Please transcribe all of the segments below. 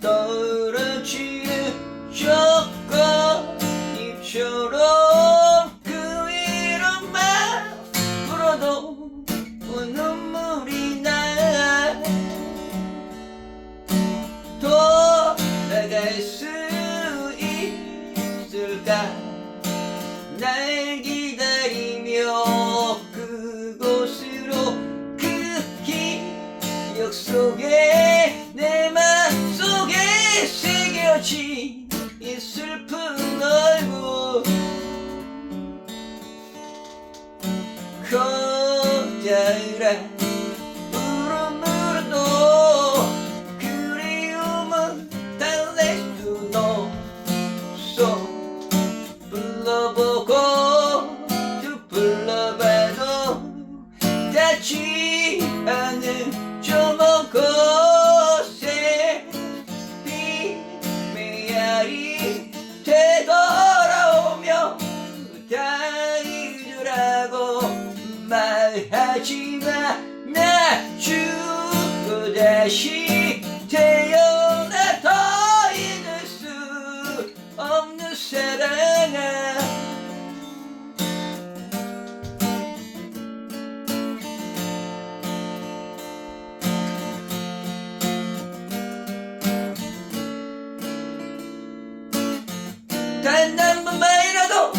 떨어지는 조건잎처럼 그 이름만 불어도 눈물이 나 돌아갈 수 있을까? 날 기다리며 그곳으로 그 기억 속에 새겨진 이 슬픈 얼굴. 거절해 울음으로도 그리움은 달랠 수는 없어. 불러보고 또 불러봐도 닿지 메아리 되돌아오며 다이주라고 말하지만 나 죽고 다시 태어나 더 잊을 수 없는 사랑아 단 한 번만이라도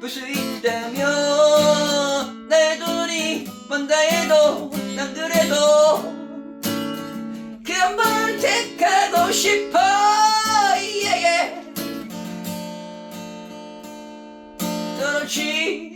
볼 수 있다면 내 돈이 먼다 해도 남들해도 그 한 번 택하고 싶어 yeah, yeah. 떨어지고 네